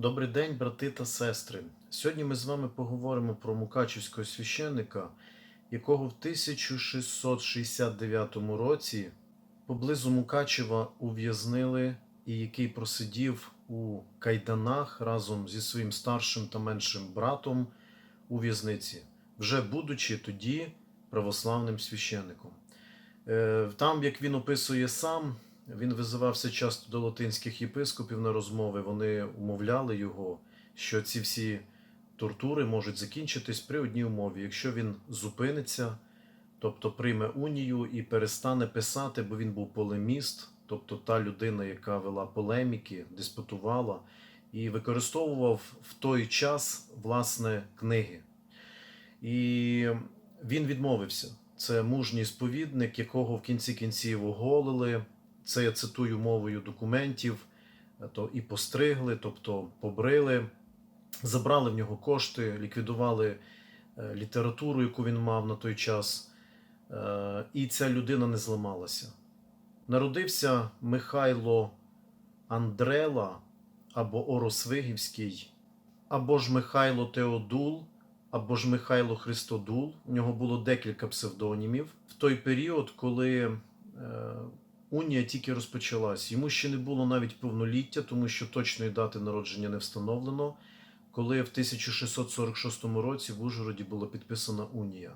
Добрий день, брати та сестри. Сьогодні ми з вами поговоримо про мукачівського священника, якого в 1669 році поблизу Мукачева ув'язнили і який просидів у кайданах разом зі своїм старшим та меншим братом у в'язниці, вже будучи тоді православним священником. Е, Там, як він описує сам, він визивався часто до латинських єпископів на розмови. Вони умовляли його, що ці всі тортури можуть закінчитись при одній умові, якщо він зупиниться, тобто прийме унію і перестане писати, бо він був полеміст, тобто та людина, яка вела полеміки, диспутувала і використовував в той час власне книги. І він відмовився. Це мужній сповідник, якого в кінці кінців оголили. Це я цитую мовою документів, то і постригли, тобто побрили, забрали в нього кошти, ліквідували е, літературу, яку він мав на той час. Е, І ця людина не зламалася. Народився Михайло Андрела або Оросвигівський, або ж Михайло Теодул, або ж Михайло Христодул. У нього було декілька псевдонімів. В той період, коли е, унія тільки розпочалась, йому ще не було навіть повноліття, тому що точної дати народження не встановлено. Коли в 1646 році в Ужгороді була підписана унія.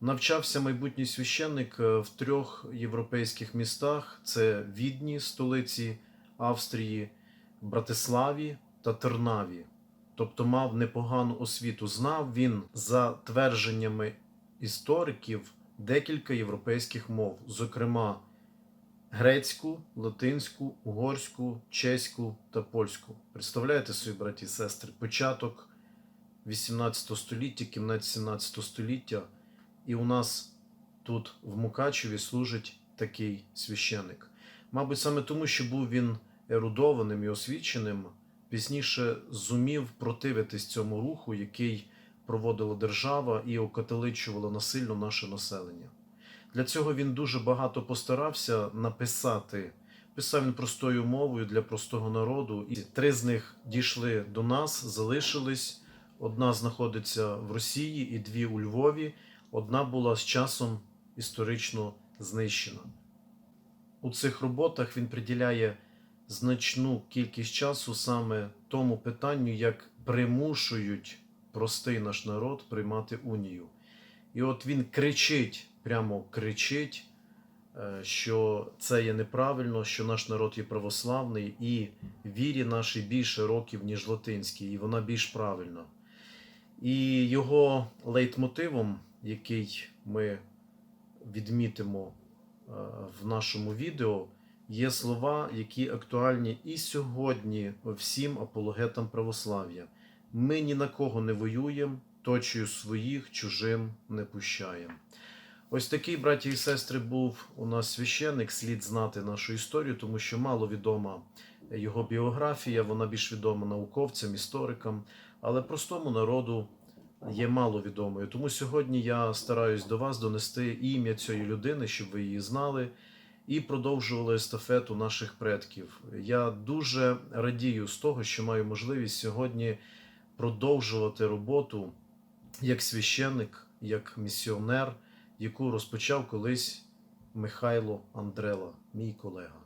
Навчався майбутній священник е, в трьох європейських містах: це Відні, столиці Австрії, Братиславі та Тернаві. Тобто мав непогану освіту. Знав він за твердженнями істориків декілька європейських мов, зокрема грецьку, латинську, угорську, чеську та польську. Представляєте собі, браті і сестри, початок 18 століття, кінець 17 століття, і у нас тут в Мукачеві служить такий священник. Мабуть, саме тому, що був він ерудованим і освіченим, пізніше зумів противитись цьому руху, який проводила держава і окатоличувала насильно наше населення. Для цього він дуже багато постарався написати. Писав він простою мовою для простого народу, і три з них дійшли до нас, залишились. Одна знаходиться в Росії і дві у Львові. Одна була з часом історично знищена. У цих роботах він приділяє значну кількість часу саме тому питанню, як примушують простий наш народ приймати унію. І от він кричить, прямо кричить, е, що це є неправильно, що наш народ є православний, і вірі нашій більше років, ніж латинській, і вона більш правильна. І його лейтмотивом, який ми відмітимо е, в нашому відео, є слова, які актуальні і сьогодні всім апологетам православ'я. Ми ні на кого не воюємо, точою своїх чужим не пущаємо. Ось такий, браті і сестри, був у нас священник. Слід знати нашу історію, тому що мало відома його біографія, вона більш відома науковцям, історикам, але простому народу є мало відомою. Тому сьогодні я стараюсь до вас донести ім'я цієї людини, щоб ви її знали, і продовжували естафету наших предків. Я дуже радію з того, що маю можливість сьогодні продовжувати роботу як священник, як місіонер, яку розпочав колись Михайло Андрела, мій колега.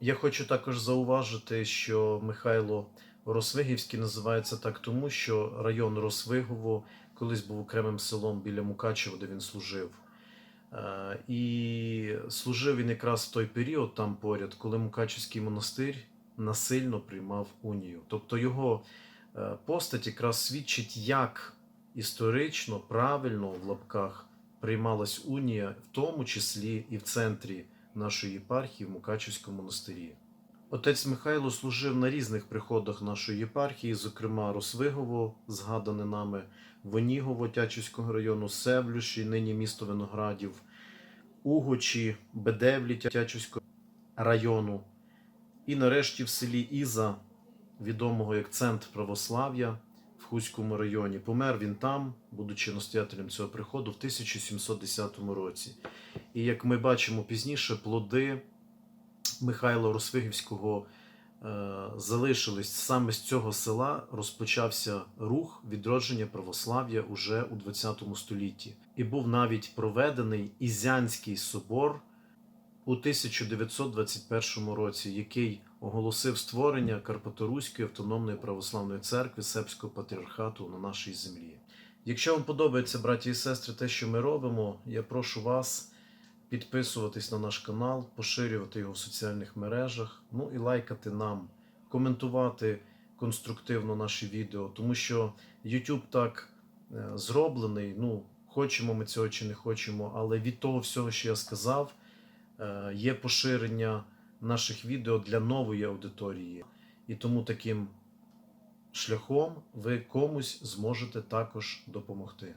Я хочу також зауважити, що Михайло Росвигівський називається так тому, що район Росвигово колись був окремим селом біля Мукачева, де він служив. Е, І служив він якраз в той період там поряд, коли Мукачевський монастир насильно приймав унію. Тобто його е, постать якраз свідчить, як історично, правильно в лапках приймалась унія, в тому числі і в центрі нашої єпархії в Мукачевському монастирі. Отець Михайло служив на різних приходах нашої єпархії, зокрема Росвигово, згадане нами Вонігово Тячівського району, Севлюші, нині місто Виноградів, Угочі, Бедевлі Тячівського району. І нарешті в селі Іза, відомого як центр православ'я в Хуському районі. Помер він там, будучи настоятелем цього приходу, в 1710 році. І як ми бачимо пізніше, плоди Михайла Росвигівського е, залишились саме з цього села, розпочався рух відродження православ'я уже у ХХ столітті, і був навіть проведений Ізянський собор у 1921 році, який оголосив створення Карпаторуської автономної православної церкви Сербського патріархату на нашій землі. Якщо вам подобається, браті і сестри, те, що ми робимо, я прошу вас підписуватись на наш канал, поширювати його в соціальних мережах, ну і лайкати нам, коментувати конструктивно наші відео, тому що YouTube так е, зроблений. Ну, хочемо ми цього чи не хочемо, але від того всього, що я сказав, е, є поширення наших відео для нової аудиторії. І тому таким шляхом ви комусь зможете також допомогти.